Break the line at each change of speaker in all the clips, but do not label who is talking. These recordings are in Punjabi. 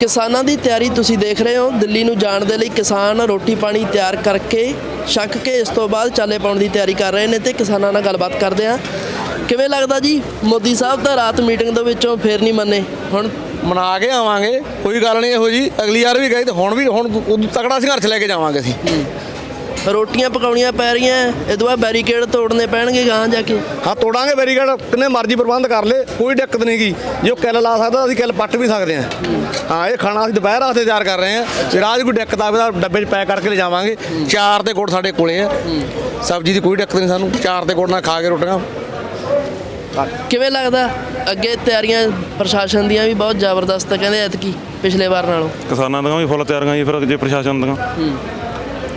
ਕਿਸਾਨਾਂ ਦੀ ਤਿਆਰੀ ਤੁਸੀਂ ਦੇਖ ਰਹੇ ਹੋ। ਦਿੱਲੀ ਨੂੰ ਜਾਣ ਦੇ ਲਈ ਕਿਸਾਨ ਰੋਟੀ ਪਾਣੀ ਤਿਆਰ ਕਰਕੇ ਛੱਕ ਕੇ ਇਸ ਤੋਂ ਬਾਅਦ ਚਾਲੇ ਪਾਉਣ ਦੀ ਤਿਆਰੀ ਕਰ ਰਹੇ ਨੇ ਤੇ ਕਿਸਾਨਾਂ ਨਾਲ ਗੱਲਬਾਤ ਕਰਦੇ ਆ ਕਿਵੇਂ ਲੱਗਦਾ ਜੀ? ਮੋਦੀ ਸਾਹਿਬ ਤਾਂ ਰਾਤ ਮੀਟਿੰਗ ਦੇ ਵਿੱਚੋਂ ਫੇਰ ਨਹੀਂ ਮੰਨੇ। ਹੁਣ
ਮਨਾ ਕੇ ਆਵਾਂਗੇ, ਕੋਈ ਗੱਲ ਨਹੀਂ ਇਹੋ ਜੀ। ਅਗਲੀ ਵਾਰ ਵੀ ਗਏ ਤੇ ਹੁਣ ਵੀ ਹੁਣ ਉਦੋਂ ਤਕੜਾ ਸੰਘਰਸ਼ ਲੈ ਕੇ ਜਾਵਾਂਗੇ ਅਸੀਂ।
ਰੋਟੀਆਂ ਪਕਾਉਣੀਆਂ ਪੈ ਰਹੀਆਂ ਇਹ ਤੋਂ ਬਾਅਦ ਬੈਰੀਕੇਡ ਤੋੜਨੇ ਪੈਣਗੇ ਗਾਂ ਜਾ ਕੇ।
ਹਾਂ ਤੋੜਾਂਗੇ ਬੈਰੀਕੇਡ ਕਿੰਨੇ ਮਰਜ਼ੀ ਪ੍ਰਬੰਧ ਕਰ ਲੇ ਕੋਈ ਦਿੱਕਤ ਨਹੀਂ ਗੀ ਜੇ ਉਹ ਕਿੱਲ ਲਾ ਸਕਦਾ ਅਸੀਂ ਕਿੱਲ ਪੱਟ ਵੀ ਸਕਦੇ ਹਾਂ। ਹਾਂ ਇਹ ਖਾਣਾ ਅਸੀਂ ਦੁਪਹਿਰ ਵਾਸਤੇ ਤਿਆਰ ਕਰ ਰਹੇ ਹਾਂ। ਜੇ ਰਾਜ ਕੋਈ ਦਿੱਕਤ ਆਵੇ ਤਾਂ ਡੱਬੇ 'ਚ ਪੈਕ ਕਰਕੇ ਲੈ ਜਾਵਾਂਗੇ ਚਾਰ ਤੇ ਗੁੜ ਸਾਡੇ ਕੋਲੇ ਆ। ਸਬਜ਼ੀ ਦੀ ਕੋਈ ਦਿੱਕਤ ਨਹੀਂ ਸਾਨੂੰ। ਚਾਰ ਤੇ ਗੁੜ ਨਾਲ ਖਾ ਕੇ ਰੋਟੀਆਂ।
ਕਿਵੇਂ ਲੱਗਦਾ? ਅੱਗੇ ਤਿਆਰੀਆਂ ਪ੍ਰਸ਼ਾਸਨ ਦੀਆਂ ਵੀ ਬਹੁਤ ਜ਼ਬਰਦਸਤ ਕਹਿੰਦੇ ਐਤਕੀ ਪਿਛਲੇ ਵਾਰ ਨਾਲੋਂ।
ਕਿਸਾਨਾਂ ਦੀਆਂ ਵੀ ਫੁੱਲ ਤਿਆਰੀਆਂ ਜੀ ਫਿਰ ਜੇ ਪ੍ਰਸ਼ਾਸਨ ਦੀਆਂ।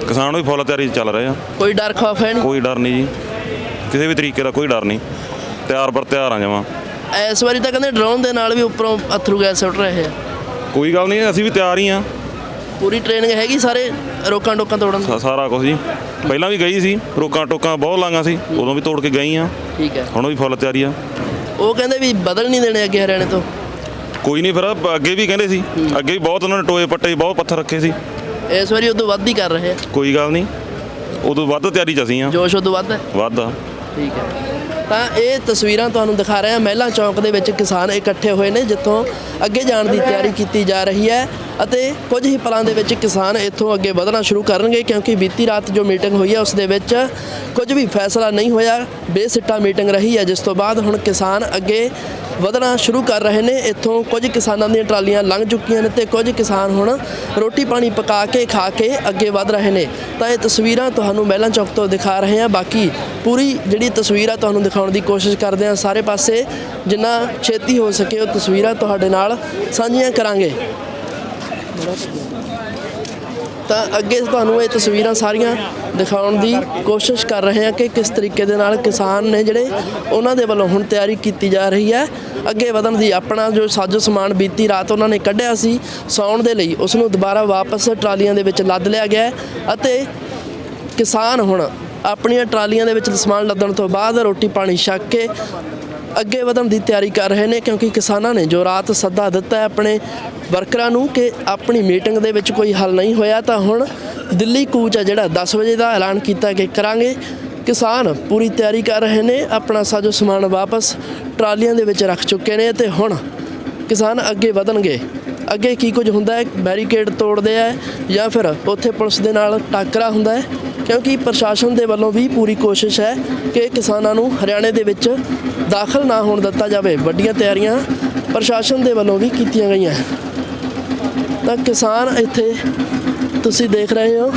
ਕਿਸਾਨ ਵੀ ਫੁੱਲ ਤਿਆਰੀ 'ਚ ਚੱਲ ਰਹੇ ਆ।
ਕੋਈ ਡਰ ਖੌਫ ਹੈ ਨਹੀਂ?
ਕੋਈ ਡਰ ਨਹੀਂ ਜੀ। ਕਿਸੇ ਵੀ ਤਰੀਕੇ ਦਾ ਕੋਈ ਡਰ ਨਹੀਂ। ਤਿਆਰ ਪਰ ਤਿਆਰ ਆ ਜਾਵਾਂ
ਇਸ ਵਾਰੀ ਤਾਂ ਕਹਿੰਦੇ ਡਰੋਨ ਦੇ ਨਾਲ ਵੀ ਉੱਪਰੋਂ ਅਥਰੂ ਗੈਸ ਸੁੱਟ ਰਹੇ ਆ।
ਕੋਈ ਗੱਲ ਨਹੀਂ ਅਸੀਂ ਵੀ ਤਿਆਰ ਹੀ ਆ।
ਪੂਰੀ ਟ੍ਰੇਨਿੰਗ ਹੈਗੀ ਸਾਰੇ ਰੋਕਾਂ ਟੋਕਾਂ ਤੋੜਨ ਦੀ?
ਸਾਰਾ ਕੁਝ ਜੀ। ਪਹਿਲਾਂ ਵੀ ਗਈ ਸੀ ਰੋਕਾਂ ਟੋਕਾਂ ਬਹੁਤ ਲਾਂਗਾ ਸੀ ਉਦੋਂ ਵੀ ਤੋੜ ਕੇ ਗਈ ਆ।
ਠੀਕ ਹੈ।
ਹੁਣ ਵੀ ਫੁੱਲ ਤਿਆਰੀ ਆ।
ਉਹ ਕਹਿੰਦੇ ਵੀ ਬਦਲ ਨਹੀਂ ਦੇਣੇ ਅੱਗੇ ਹਰਿਆਣੇ ਤੋਂ।
ਕੋਈ ਨਹੀਂ ਫਿਰ ਅੱਗੇ ਵੀ ਕਹਿੰਦੇ ਸੀ। ਅੱਗੇ ਵੀ ਬਹੁਤ ਉਹਨਾਂ ਨੇ ਟੋਏ ਪੱਟੇ ਬਹੁਤ ਪੱਥਰ ਰੱਖੇ ਸੀ।
ਇਸ ਵਾਰੀ ਉਦੋਂ ਵੱਧ ਹੀ ਕਰ ਰਹੇ ਆ।
ਕੋਈ ਗੱਲ ਨਹੀਂ। ਉਦੋਂ ਵੱਧ ਤਿਆਰੀ 'ਚ ਅਸੀਂ ਆ।
ਜੋਸ਼ ਉਦੋਂ ਵੱਧ ਹੈ
ਵੱਧ ਆ।
ਠੀਕ ਹੈ ਤਾਂ ਇਹ ਤਸਵੀਰਾਂ ਤੁਹਾਨੂੰ ਦਿਖਾ ਰਹੇ ਹਾਂ ਮਹਿਲਾ ਚੌਂਕ ਦੇ ਵਿੱਚ ਕਿਸਾਨ ਇਕੱਠੇ ਹੋਏ ਨੇ ਜਿੱਥੋਂ ਅੱਗੇ ਜਾਣ ਦੀ ਤਿਆਰੀ ਕੀਤੀ ਜਾ ਰਹੀ ਹੈ। ਅਤੇ ਕੁਝ ਹੀ ਪਲਾਂ ਦੇ ਵਿੱਚ ਕਿਸਾਨ ਇੱਥੋਂ ਅੱਗੇ ਵਧਣਾ ਸ਼ੁਰੂ ਕਰਨਗੇ ਕਿਉਂਕਿ ਬੀਤੀ ਰਾਤ ਜੋ ਮੀਟਿੰਗ ਹੋਈ ਹੈ, ਉਸ ਦੇ ਵਿੱਚ ਕੁਝ ਵੀ ਫੈਸਲਾ ਨਹੀਂ ਹੋਇਆ। ਬੇਸਿੱਟਾ ਮੀਟਿੰਗ ਰਹੀ ਹੈ, ਜਿਸ ਤੋਂ ਬਾਅਦ ਹੁਣ ਕਿਸਾਨ ਅੱਗੇ ਵਧਣਾ ਸ਼ੁਰੂ ਕਰ ਰਹੇ ਨੇ। ਇੱਥੋਂ ਕੁਝ ਕਿਸਾਨਾਂ ਦੀਆਂ ਟਰਾਲੀਆਂ ਲੰਘ ਚੁੱਕੀਆਂ ਨੇ ਤੇ ਕੁਝ ਕਿਸਾਨ ਹੁਣ ਰੋਟੀ ਪਾਣੀ ਪਕਾ ਕੇ, ਖਾ ਕੇ ਅੱਗੇ ਵਧ ਰਹੇ ਨੇ। ਤਾਂ ਇਹ ਤਸਵੀਰਾਂ ਤੁਹਾਨੂੰ ਮਹਿਲਾਂ ਚੌਕ ਤੋਂ ਦਿਖਾ ਰਹੇ ਹਾਂ। ਬਾਕੀ ਪੂਰੀ ਜਿਹੜੀ ਤਸਵੀਰ ਆ, ਤੁਹਾਨੂੰ ਦਿਖਾਉਣ ਦੀ ਕੋਸ਼ਿਸ਼ ਕਰਦੇ ਹਾਂ। ਸਾਰੇ ਪਾਸੇ ਜਿੰਨਾ ਛੇਤੀ ਹੋ ਸਕੇ ਉਹ ਤਸਵੀਰਾਂ ਤੁਹਾਡੇ ਨਾਲ ਸਾਂਝੀਆਂ ਕਰਾਂਗੇ। ਤਾਂ ਅੱਗੇ ਤੁਹਾਨੂੰ ਇਹ ਤਸਵੀਰਾਂ ਸਾਰੀਆਂ ਦਿਖਾਉਣ ਦੀ ਕੋਸ਼ਿਸ਼ ਕਰ ਰਹੇ ਹਾਂ ਕਿ ਕਿਸ ਤਰੀਕੇ ਦੇ ਨਾਲ ਕਿਸਾਨ ਨੇ ਜਿਹੜੇ ਉਹਨਾਂ ਦੇ ਵੱਲੋਂ ਹੁਣ ਤਿਆਰੀ ਕੀਤੀ ਜਾ ਰਹੀ ਹੈ। ਅੱਗੇ ਵਧਣ ਦੀ ਆਪਣਾ ਜੋ ਸਾਜੋ ਸਮਾਨ ਬੀਤੀ ਰਾਤ ਉਹਨਾਂ ਨੇ ਕੱਢਿਆ ਸੀ, ਸੌਣ ਦੇ ਲਈ ਉਸ ਨੂੰ ਦੁਬਾਰਾ ਵਾਪਸ ਟਰਾਲੀਆਂ ਦੇ ਵਿੱਚ ਲੱਦ ਲਿਆ ਗਿਆ ਅਤੇ ਕਿਸਾਨ ਹੁਣ ਆਪਣੀਆਂ ਟਰਾਲੀਆਂ ਦੇ ਵਿੱਚ ਸਮਾਨ ਲੱਦਣ ਤੋਂ ਬਾਅਦ ਰੋਟੀ ਪਾਣੀ ਛੱਕ ਕੇ ਅੱਗੇ ਵਧਣ ਦੀ ਤਿਆਰੀ ਕਰ ਰਹੇ ਨੇ ਕਿਉਂਕਿ ਕਿਸਾਨਾਂ ਨੇ ਜੋ ਰਾਤ ਸੱਦਾ ਦਿੱਤਾ ਹੈ ਆਪਣੇ ਵਰਕਰਾਂ ਨੂੰ ਕਿ ਆਪਣੀ ਮੀਟਿੰਗ ਦੇ ਵਿੱਚ ਕੋਈ ਹੱਲ ਨਹੀਂ ਹੋਇਆ, ਤਾਂ ਹੁਣ ਦਿੱਲੀ ਕੂਚ ਹੈ ਜਿਹੜਾ 10 ਵਜੇ ਦਾ ਐਲਾਨ ਕੀਤਾ ਕਿ ਕਰਾਂਗੇ। ਕਿਸਾਨ ਪੂਰੀ ਤਿਆਰੀ ਕਰ ਰਹੇ ਨੇ, ਆਪਣਾ ਸਾਜੋ ਸਮਾਨ ਵਾਪਸ ਟਰਾਲੀਆਂ ਦੇ ਵਿੱਚ ਰੱਖ ਚੁੱਕੇ ਨੇ ਤੇ ਹੁਣ ਕਿਸਾਨ ਅੱਗੇ ਵਧਣਗੇ। ਅੱਗੇ ਕੀ ਕੁਝ ਹੁੰਦਾ ਹੈ? ਬੈਰੀਕੇਡ ਤੋੜਦੇ ਆ ਜਾਂ ਫਿਰ ਉੱਥੇ ਪੁਲਿਸ ਦੇ ਨਾਲ ਟਾਕਰਾ ਹੁੰਦਾ ਹੈ? ਕਿਉਂਕਿ ਪ੍ਰਸ਼ਾਸਨ ਦੇ ਵੱਲੋਂ ਵੀ ਪੂਰੀ ਕੋਸ਼ਿਸ਼ ਹੈ ਕਿ ਕਿਸਾਨਾਂ ਨੂੰ ਹਰਿਆਣੇ ਦੇ ਵਿੱਚ ਦਾਖਲ ਨਾ ਹੋਣ ਦਿੱਤਾ ਜਾਵੇ। ਵੱਡੀਆਂ ਤਿਆਰੀਆਂ ਪ੍ਰਸ਼ਾਸਨ ਦੇ ਵੱਲੋਂ ਵੀ ਕੀਤੀਆਂ ਗਈਆਂ ਤਾਂ ਕਿਸਾਨ ਇੱਥੇ ਤੁਸੀਂ ਦੇਖ ਰਹੇ ਹੋ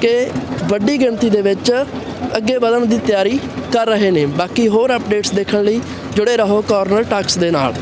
ਕਿ ਵੱਡੀ ਗਿਣਤੀ ਦੇ ਵਿੱਚ ਅੱਗੇ ਵਧਣ ਦੀ ਤਿਆਰੀ ਕਰ ਰਹੇ ਨੇ। ਬਾਕੀ ਹੋਰ ਅਪਡੇਟਸ ਦੇਖਣ ਲਈ ਜੁੜੇ ਰਹੋ ਕਾਰਨਰ ਟਾਕਸ ਦੇ ਨਾਲ।